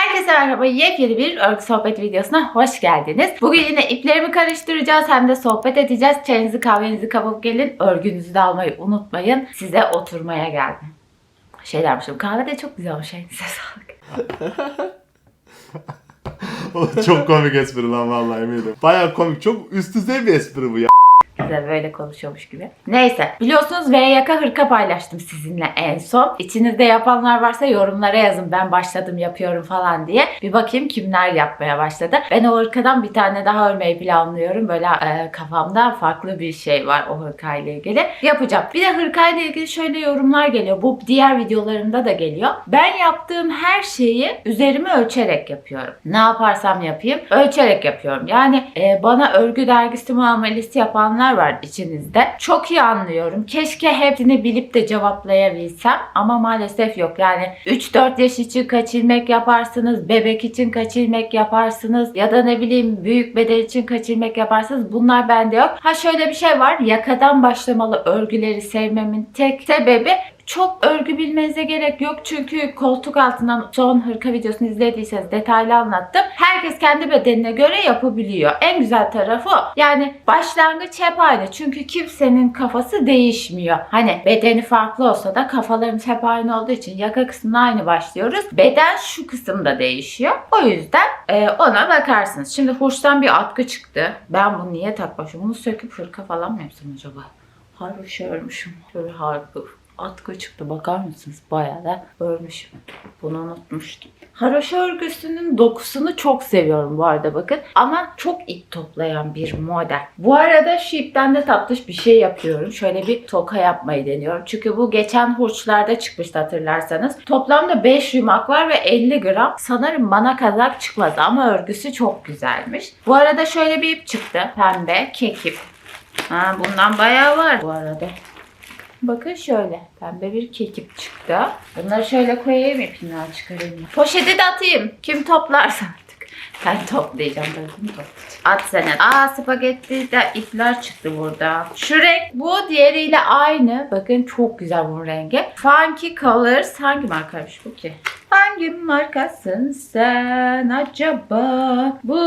Herkese merhaba. Yepyeni bir örgü sohbet videosuna hoş geldiniz. Bugün yine iplerimi karıştıracağız hem de sohbet edeceğiz. Çayınızı kahvenizi kapıp gelin. Örgünüzü de almayı unutmayın. Size oturmaya geldim. Şey dermişim kahve de çok güzel olmuş. Elinize sağlık. O çok komik espri lan vallahi eminim. Baya komik. Çok üst düzey bir espri bu ya. Size böyle konuşuyormuş gibi. Neyse. Biliyorsunuz V yaka hırka paylaştım sizinle en son. İçinizde yapanlar varsa yorumlara yazın. Ben başladım yapıyorum falan diye. Bir bakayım kimler yapmaya başladı. Ben o hırkadan bir tane daha örmeyi planlıyorum. Böyle e, kafamda farklı bir şey var o hırkayla ilgili. Yapacağım. Bir de hırkayla ilgili şöyle yorumlar geliyor. Bu diğer videolarımda da geliyor. Ben yaptığım her şeyi üzerime ölçerek yapıyorum. Ne yaparsam yapayım ölçerek yapıyorum. Yani e, bana örgü dergisi muamelesi yapanlar var içinizde. Çok iyi anlıyorum. Keşke hepsini bilip de cevaplayabilsem ama maalesef yok. Yani 3-4 yaş için kaç yaparsınız, bebek için kaç yaparsınız ya da ne bileyim büyük beden için kaç yaparsınız bunlar bende yok. Ha şöyle bir şey var. Yakadan başlamalı örgüleri sevmemin tek sebebi çok örgü bilmenize gerek yok çünkü koltuk altından son hırka videosunu izlediyseniz detaylı anlattım. Herkes kendi bedenine göre yapabiliyor. En güzel tarafı. Yani başlangıç hep aynı çünkü kimsenin kafası değişmiyor. Hani bedeni farklı olsa da kafalarımız hep aynı olduğu için yaka kısmına aynı başlıyoruz. Beden şu kısımda değişiyor. O yüzden e, ona bakarsınız. Şimdi hurçtan bir atkı çıktı. Ben bunu niye takmışım? Bunu söküp hırka falan mı yapsam acaba? Haroşa örmüşüm. Böyle harika atkı çıktı. Bakar mısınız? Bayağı da örmüşüm. Bunu unutmuştum. Haroşa örgüsünün dokusunu çok seviyorum bu arada bakın. Ama çok ip toplayan bir model. Bu arada şu ipten de tatlış bir şey yapıyorum. Şöyle bir toka yapmayı deniyorum. Çünkü bu geçen hurçlarda çıkmıştı hatırlarsanız. Toplamda 5 yumak var ve 50 gram. Sanırım bana kazak çıkmadı ama örgüsü çok güzelmiş. Bu arada şöyle bir ip çıktı. Pembe kek ip. Ha, bundan bayağı var bu arada. Bakın şöyle pembe bir kekip çıktı. Bunları şöyle koyayım ipinden çıkarayım. Poşeti de atayım. Kim toplarsa artık. Ben toplayacağım. Ben bunu toplayacağım. At sen at. Aa spagetti de ipler çıktı burada. Şu renk bu diğeriyle aynı. Bakın çok güzel bunun rengi. Funky Colors. Hangi markaymış bu ki? Hangi markasın sen acaba? Bu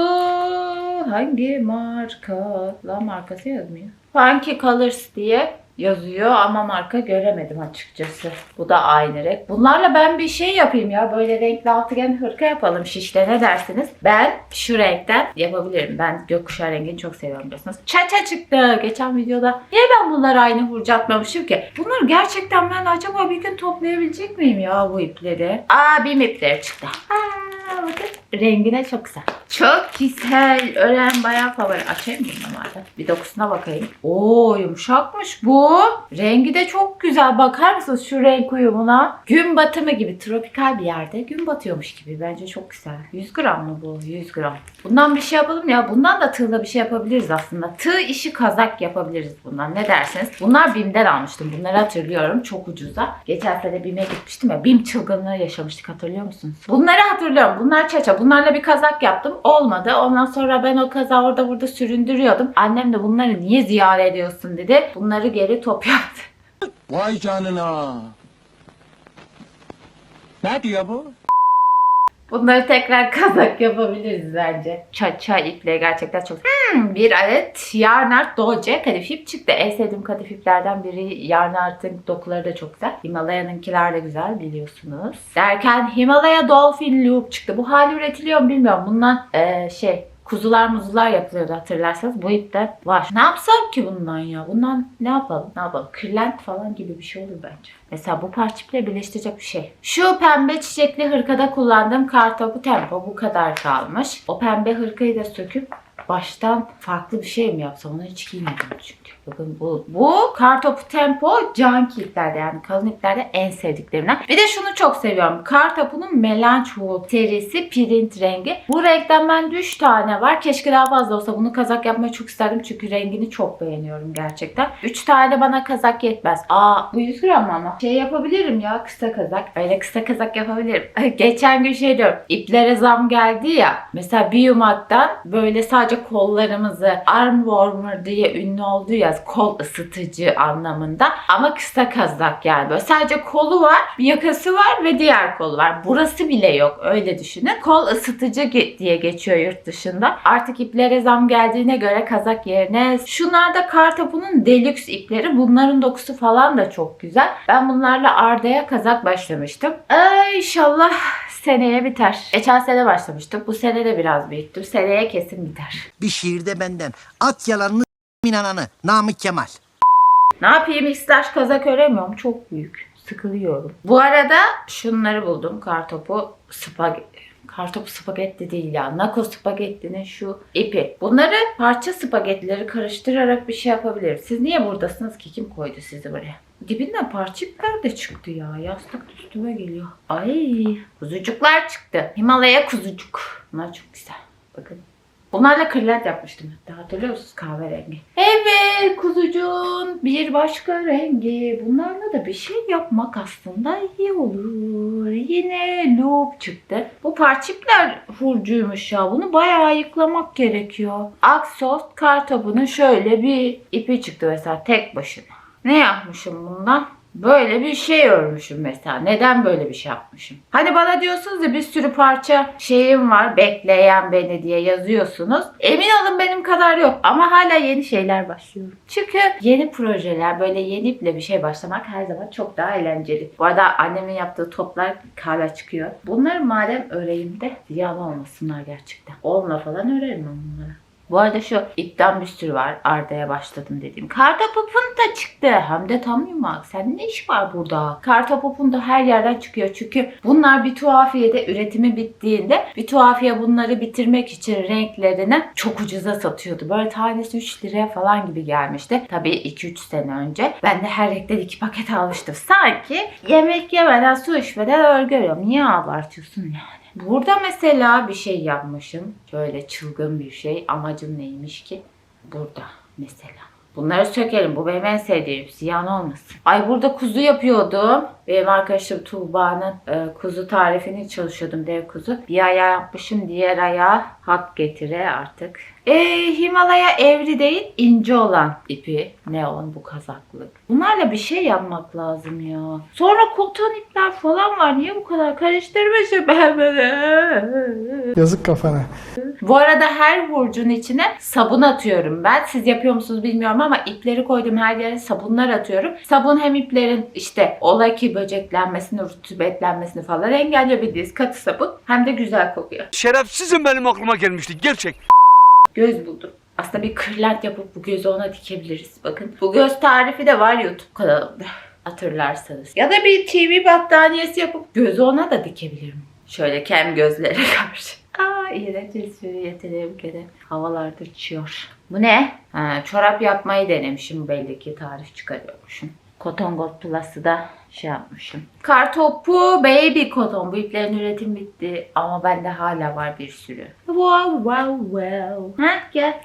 hangi marka? La markası yazmıyor. Funky Colors diye yazıyor ama marka göremedim açıkçası. Bu da aynı renk. Bunlarla ben bir şey yapayım ya. Böyle renkli altıgen hırka yapalım şişte ne dersiniz? Ben şu renkten yapabilirim. Ben gökkuşağı rengini çok seviyorum biliyorsunuz. Çaça çıktı geçen videoda. Niye ben bunları aynı hurca atmamışım ki? Bunları gerçekten ben acaba bir gün toplayabilecek miyim ya bu ipleri? Aa bir ipleri çıktı. Aa, bakın rengine çok güzel. Çok güzel. Ören bayağı favori. Açayım mı normalde? Bir dokusuna bakayım. Oo yumuşakmış bu. Rengi de çok güzel. Bakar mısınız şu renk uyumuna? Gün batımı gibi tropikal bir yerde gün batıyormuş gibi. Bence çok güzel. 100 gram mı bu? 100 gram. Bundan bir şey yapalım ya. Bundan da tığla bir şey yapabiliriz aslında. Tığ işi kazak yapabiliriz bundan. Ne dersiniz? Bunlar BİM'den almıştım. Bunları hatırlıyorum. Çok ucuza. Geçen sene BİM'e gitmiştim ya. BİM çılgınlığı yaşamıştık hatırlıyor musunuz? Bunları hatırlıyorum. Bunlar çaça. Bunlarla bir kazak yaptım. Olmadı. Ondan sonra ben o kazağı orada burada süründürüyordum. Annem de bunları niye ziyaret ediyorsun dedi. Bunları geri top yaptı. Vay canına. Ne diyor bu? Bunları tekrar kazak yapabiliriz bence. Çaça iple gerçekten çok... Hmm, bir adet Yarnart Doce kadif ip çıktı. En sevdiğim kadif iplerden biri Yarnart'ın dokuları da çok güzel. Himalaya'nınkiler de güzel biliyorsunuz. Derken Himalaya Dolphin Loop çıktı. Bu hali üretiliyor mu bilmiyorum. Bundan eee, şey kuzular muzular yapılıyordu hatırlarsanız. Bu ipte var. Ne yapsam ki bundan ya? Bundan ne yapalım? Ne yapalım? Kırlent falan gibi bir şey olur bence. Mesela bu parça iple birleştirecek bir şey. Şu pembe çiçekli hırkada kullandığım kartopu tempo bu kadar kalmış. O pembe hırkayı da söküp baştan farklı bir şey mi yapsam? Onu hiç giymedim çünkü. Bakın bu, bu kartopu tempo canki iplerde yani kalın iplerde en sevdiklerimden. Bir de şunu çok seviyorum. Kartopu'nun melange wool serisi print rengi. Bu renkten bende 3 tane var. Keşke daha fazla olsa. Bunu kazak yapmayı çok isterdim çünkü rengini çok beğeniyorum gerçekten. 3 tane bana kazak yetmez. Aa bu 100 gram ama. Şey yapabilirim ya kısa kazak. Öyle kısa kazak yapabilirim. Geçen gün şey diyorum. İplere zam geldi ya. Mesela bir yumaktan böyle sadece kollarımızı arm warmer diye ünlü oldu ya biraz kol ısıtıcı anlamında ama kısa kazak yani böyle sadece kolu var, bir yakası var ve diğer kolu var. Burası bile yok öyle düşünün. Kol ısıtıcı diye geçiyor yurt dışında. Artık iplere zam geldiğine göre kazak yerine şunlar da Kartopu'nun deluxe ipleri. Bunların dokusu falan da çok güzel. Ben bunlarla Arda'ya kazak başlamıştım. Ee, inşallah seneye biter. Geçen sene başlamıştık. Bu sene de biraz büyüttüm. Seneye kesin biter. Bir şiirde benden. At yalanını inananı. Namık Kemal. Ne yapayım islaş kazak öremiyorum. Çok büyük. Sıkılıyorum. Bu arada şunları buldum. Kartopu spagetti. Kartopu spagetti değil ya. Nako spagettinin şu ipi. Bunları parça spagettileri karıştırarak bir şey yapabiliriz. Siz niye buradasınız ki? Kim koydu sizi buraya? Dibinden parça ipler de çıktı ya. Yastık üstüme geliyor. Ay kuzucuklar çıktı. Himalaya kuzucuk. Bunlar çok güzel. Bakın. Bunlarla kırlent yapmıştım hatta hatırlıyor musunuz kahverengi? Evet kuzucuğun bir başka rengi. Bunlarla da bir şey yapmak aslında iyi olur. Yine loop çıktı. Bu parçipler hurcuymuş ya. Bunu bayağı ayıklamak gerekiyor. Aksoft kartopunun şöyle bir ipi çıktı mesela tek başına. Ne yapmışım bundan? Böyle bir şey örmüşüm mesela. Neden böyle bir şey yapmışım? Hani bana diyorsunuz ya bir sürü parça şeyim var bekleyen beni diye yazıyorsunuz. Emin olun benim kadar yok ama hala yeni şeyler başlıyorum. Çünkü yeni projeler böyle yeni iple bir şey başlamak her zaman çok daha eğlenceli. Bu arada annemin yaptığı toplar hala çıkıyor. Bunları madem öreyim de ziyan olmasınlar gerçekten. Onunla falan örerim ben bunları. Bu arada şu ipten bir sürü var. Arda'ya başladım dediğim. Kartopupun da çıktı. Hem de tam yumak. Senin ne iş var burada? Kartopupun da her yerden çıkıyor. Çünkü bunlar bir tuhafiyede üretimi bittiğinde bir tuhafiye bunları bitirmek için renklerini çok ucuza satıyordu. Böyle tanesi 3 liraya falan gibi gelmişti. Tabii 2-3 sene önce. Ben de her renkten iki paket almıştım. Sanki yemek yemeden su içmeden örgü örüyorum. Niye abartıyorsun yani? Burada mesela bir şey yapmışım. Şöyle çılgın bir şey. Amacım neymiş ki? Burada mesela. Bunları sökelim. Bu benim en sevdiğim. Ziyan olmasın. Ay burada kuzu yapıyordum. Benim arkadaşım Tuğba'nın e, kuzu tarifini çalışıyordum. Dev kuzu. Bir ayağı yapmışım. Diğer ayağı hak getire artık. E, Himalaya evri değil ince olan ipi. Neon bu kazaklık. Bunlarla bir şey yapmak lazım ya. Sonra koton ipler falan var. Niye bu kadar karıştırmışım ben? Yazık kafana. Bu arada her burcun içine sabun atıyorum ben. Siz yapıyor musunuz bilmiyorum ama ipleri koydum her yere sabunlar atıyorum. Sabun hem iplerin işte ola ki böceklenmesini, rutubetlenmesini falan engelliyor bildiğiniz katı sabun. Hem de güzel kokuyor. Şerefsizim benim aklıma gelmişti gerçek. Göz buldum. Aslında bir kırlent yapıp bu gözü ona dikebiliriz. Bakın bu göz tarifi de var YouTube kanalımda. Hatırlarsanız. Ya da bir TV battaniyesi yapıp gözü ona da dikebilirim. Şöyle kem gözlere karşı. Aa iğrenç espri yeteneğim gene havalarda uçuyor. Bu ne? Ha, çorap yapmayı denemişim belli ki tarif çıkarıyormuşum. Cotton Gold Plus'ı da şey yapmışım. Kartopu Baby Cotton. Bu iplerin üretim bitti ama bende hala var bir sürü. Wow wow wow. Ha gel.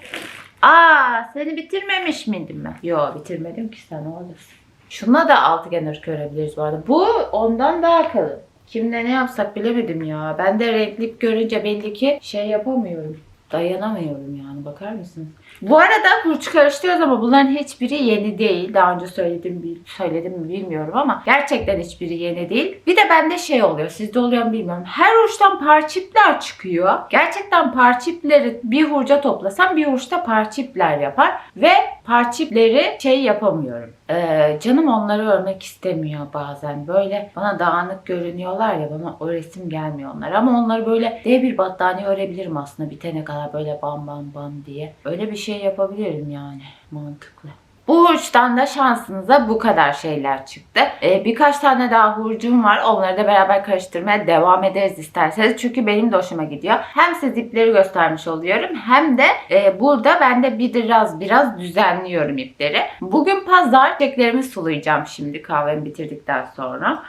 Aa seni bitirmemiş miydim ben? Yo bitirmedim ki sen olasın. Şuna da altıgen ırk örebiliriz bu arada. Bu ondan daha kalın. Kimle ne yapsak bilemedim ya. Ben de renkli görünce belli ki şey yapamıyorum. Dayanamıyorum yani bakar mısınız? Bu arada hurç karıştırıyoruz ama bunların hiçbiri yeni değil. Daha önce söyledim, söyledim mi bilmiyorum ama gerçekten hiçbiri yeni değil. Bir de bende şey oluyor, sizde oluyor mu bilmiyorum. Her hurçtan parçipler çıkıyor. Gerçekten parçipleri bir hurca toplasam bir hurçta parçipler yapar. Ve parçipleri şey yapamıyorum. Ee, canım onları örmek istemiyor bazen. Böyle bana dağınık görünüyorlar ya bana o resim gelmiyor onlar. Ama onları böyle dev bir battaniye örebilirim aslında bitene kadar böyle bam bam bam diye. Öyle bir şey yapabilirim yani mantıklı. Bu hurçtan da şansınıza bu kadar şeyler çıktı. Ee, birkaç tane daha hurcum var. Onları da beraber karıştırmaya devam ederiz isterseniz. Çünkü benim de hoşuma gidiyor. Hem size ipleri göstermiş oluyorum hem de e, burada ben de bir biraz biraz düzenliyorum ipleri. Bugün pazar çiçeklerimi sulayacağım şimdi kahvemi bitirdikten sonra.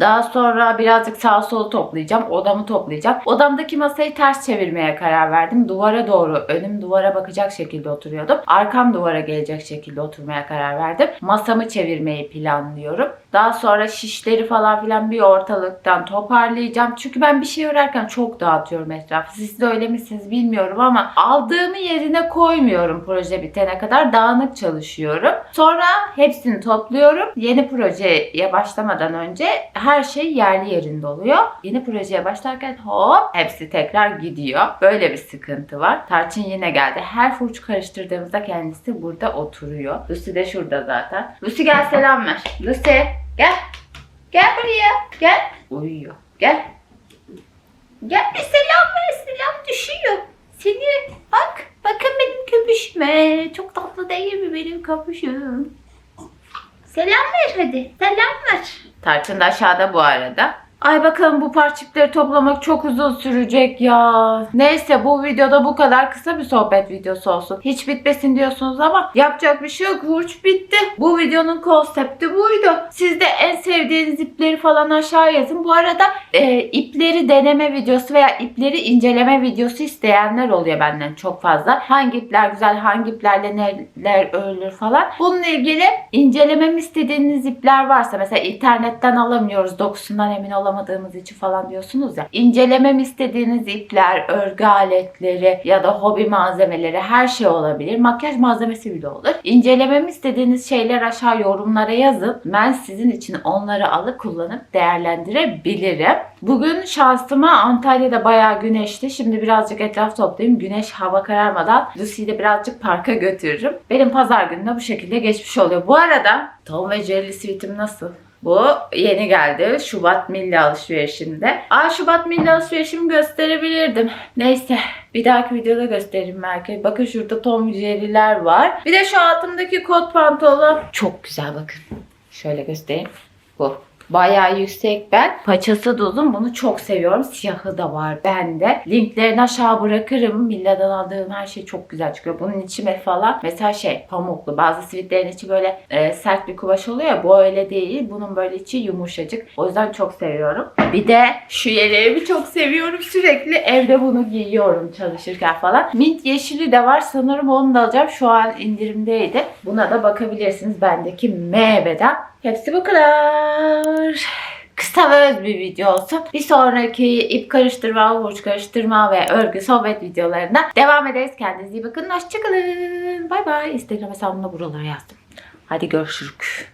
Daha sonra birazcık sağ solu toplayacağım. Odamı toplayacağım. Odamdaki masayı ters çevirmeye karar verdim. Duvara doğru, önüm duvara bakacak şekilde oturuyordum. Arkam duvara gelecek şekilde oturmaya karar verdim. Masamı çevirmeyi planlıyorum. Daha sonra şişleri falan filan bir ortalıktan toparlayacağım. Çünkü ben bir şey örerken çok dağıtıyorum etrafı. Siz de öyle misiniz bilmiyorum ama aldığımı yerine koymuyorum proje bitene kadar. Dağınık çalışıyorum. Sonra hepsini topluyorum. Yeni projeye başlamadan önce her şey yerli yerinde oluyor. Yeni projeye başlarken hop hepsi tekrar gidiyor. Böyle bir sıkıntı var. Tarçın yine geldi. Her furç karıştırdığımızda kendisi burada oturuyor. Lucy de şurada zaten. Lucy gel selam ver. Lucy gel. Gel buraya. Gel. Uyuyor. Gel. Gel bir selam ver. Selam düşüyor. Seni bak. Bakın benim köpüşme. Çok tatlı değil mi benim köpüşüm? Selam ver hadi. Selam ver. Tarçın da aşağıda bu arada. Ay bakalım bu parçıkları toplamak çok uzun sürecek ya. Neyse bu videoda bu kadar kısa bir sohbet videosu olsun. Hiç bitmesin diyorsunuz ama yapacak bir şey yok. Hurç bitti. Bu videonun konsepti buydu. Siz de en sevdiğiniz ipleri falan aşağı yazın. Bu arada e, ipleri deneme videosu veya ipleri inceleme videosu isteyenler oluyor benden çok fazla. Hangi ipler güzel, hangi iplerle neler örülür falan. Bununla ilgili incelememi istediğiniz ipler varsa mesela internetten alamıyoruz dokusundan emin olamadığımız için falan diyorsunuz ya. İncelememi istediğiniz ipler, örgü aletleri ya da hobi malzemeleri her şey olabilir. Makyaj malzemesi bile olur. İncelememi istediğiniz şeyler aşağı yorumlara yazın. Ben sizin için onları alıp kullanıp değerlendirebilirim. Bugün şansıma Antalya'da bayağı güneşli. Şimdi birazcık etraf toplayayım. Güneş hava kararmadan Lucy'yi de birazcık parka götürürüm. Benim pazar günü de bu şekilde geçmiş oluyor. Bu arada Tom ve Jerry Sweet'im nasıl? Bu yeni geldi. Şubat milli alışverişimde. Aa Şubat milli alışverişimi gösterebilirdim. Neyse. Bir dahaki videoda gösteririm belki. Bakın şurada Tom Jerry'ler var. Bir de şu altımdaki kot pantolon. Çok güzel bakın. Şöyle göstereyim. Bu. Bayağı yüksek bel. Paçası da uzun. Bunu çok seviyorum. Siyahı da var bende. Linklerini aşağı bırakırım. Milla'dan aldığım her şey çok güzel çıkıyor. Bunun içi me falan. Mesela şey pamuklu. Bazı sivitlerin içi böyle e, sert bir kumaş oluyor ya. Bu öyle değil. Bunun böyle içi yumuşacık. O yüzden çok seviyorum. Bir de şu yeleğimi çok seviyorum. Sürekli evde bunu giyiyorum çalışırken falan. Mint yeşili de var. Sanırım onu da alacağım. Şu an indirimdeydi. Buna da bakabilirsiniz. Bendeki MB'den. Hepsi bu kadar. Kısa ve öz bir video olsun. Bir sonraki ip karıştırma, burç karıştırma ve örgü sohbet videolarına devam ederiz. Kendinize iyi bakın. Hoşçakalın. Bay bay. Instagram hesabımda buralara yazdım. Hadi görüşürük.